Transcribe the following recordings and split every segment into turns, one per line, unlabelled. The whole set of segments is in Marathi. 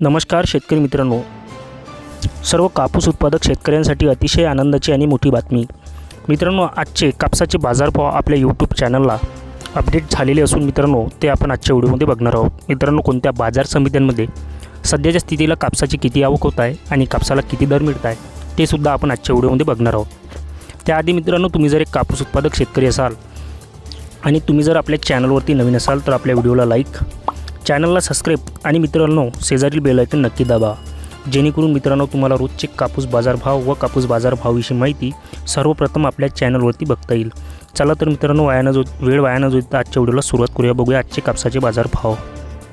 नमस्कार शेतकरी मित्रांनो. सर्व कापूस उत्पादक शेतकऱ्यांसाठी अतिशय आनंदाची आणि मोठी बातमी. मित्रांनो आजचे कापसाचे बाजारभाव आपल्या यूट्यूब चॅनलला अपडेट झालेले असून मित्रांनो ते आपण आजच्या व्हिडिओमध्ये बघणार आहोत. मित्रांनो कोणत्या बाजार समित्यांमध्ये सध्याच्या स्थितीला कापसाची किती आवक होत आहे आणि कापसाला किती दर मिळत आहे ते सुद्धा आपण आजच्या व्हिडिओमध्ये बघणार आहोत. त्याआधी मित्रांनो तुम्ही जर एक कापूस उत्पादक शेतकरी असाल आणि तुम्ही जर आपल्या चॅनलवरती नवीन असाल तर आपल्या व्हिडिओला लाईक चॅनलला सबस्क्राईब आणि मित्रांनो शेजारील बेलायकन नक्की दाबा. जेणेकरून मित्रांनो तुम्हाला रोजचे कापूस बाजारभाव व कापूस बाजारभावाविषयी माहिती सर्वप्रथम आपल्या चॅनलवरती बघता येईल. चला तर मित्रांनो वायानं जो वेळ वायानं जो आजच्या व्हिडिओला सुरुवात करूया. बघूया आजचे कापसाचे बाजारभाव.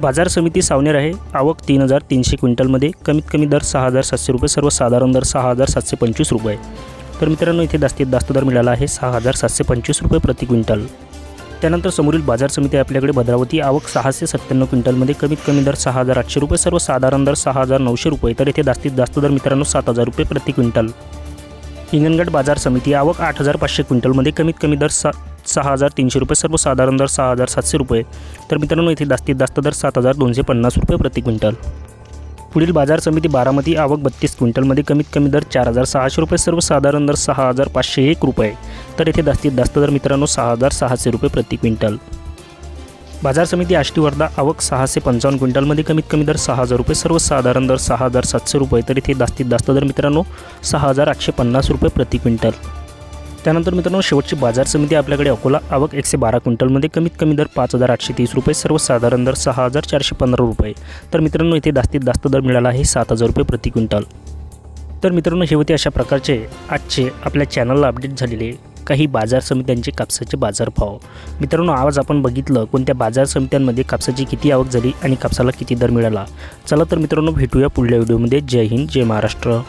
बाजार समिती सावनेर आहे. आवक तीन हजार तीनशे क्विंटलमध्ये. कमीत कमी दर सहा हजार सातशे रुपये. सर्वसाधारण दर सहा हजार सातशे पंचवीस रुपये. तर मित्रांनो इथे जास्तीत जास्त दर मिळाला आहे सहा हजार सातशे पंचवीस रुपये प्रति क्विंटल. त्यानंतर समोरील बाजार समिती आपल्याकडे भद्रावती आवक सहाशे सत्त्याण्णव क्विंटलमध्ये कमीत कमी दर सहा हजार आठशे रुपये सर्वसाधारण दर सहा हजार नऊशे रुपये. तर येथे जास्तीत जास्त दर मित्रांनो सात हजार रुपये प्रति क्विंटल. हिंगणघाट बाजार समिती आवक आठ हजार पाचशे क्विंटलमध्ये कमीत कमी दर सा सहा हजार तीनशे रुपये सर्वसाधारण दर सहा हजार सातशे रुपये. तर मित्रांनो येथे जास्तीत जास्त दर सात हजार दोनशे पन्नास रुपये प्रति क्विंटल. पुढील बाजार समिती बारामती आवक बत्तीस क्विंटलमध्ये कमीत कमी दर चार हजार सहाशे रुपये सर्वसाधारण दर सहा हजार पाचशे एक रुपये. तर येथे जास्तीत जास्त दर मित्रांनो सहा हजार सहाशे रुपये प्रति क्विंटल. बाजार समिती आष्टी वर्धा आवक सहाशे पंचावन्न क्विंटलमध्ये कमीत कमी दर सहा हजार रुपये सर्वसाधारण दर सहा हजार सातशे रुपये तर इथे जास्तीत जास्त दर मित्रांनो सहा हजार आठशे पन्नास रुपये प्रति क्विंटल. त्यानंतर मित्रांनो शेवटची बाजार समिती आपल्याकडे अकोला आवक एकशे बारा क्विंटलमध्ये कमीत कमी दर पाच हजार आठशे तीस रुपये सर्वसाधारण दर सहा हजार चारशे पंधरा रुपये. तर मित्रांनो इथे जास्तीत जास्त दर मिळाला आहे सात हजार रुपये प्रति क्विंटल. तर मित्रांनो हे होते अशा प्रकारचे आजचे आपल्या चॅनलला अपडेट झालेले काही बाजार समित्यांचे कापसाचे बाजारभाव. मित्रांनो आज आपण बघितलं कोणत्या बाजार समित्यांमध्ये कापसाची किती आवक झाली आणि कापसाला किती दर मिळाला. चला तर मित्रांनो भेटूया पुढल्या व्हिडिओमध्ये. जय हिंद जय महाराष्ट्र.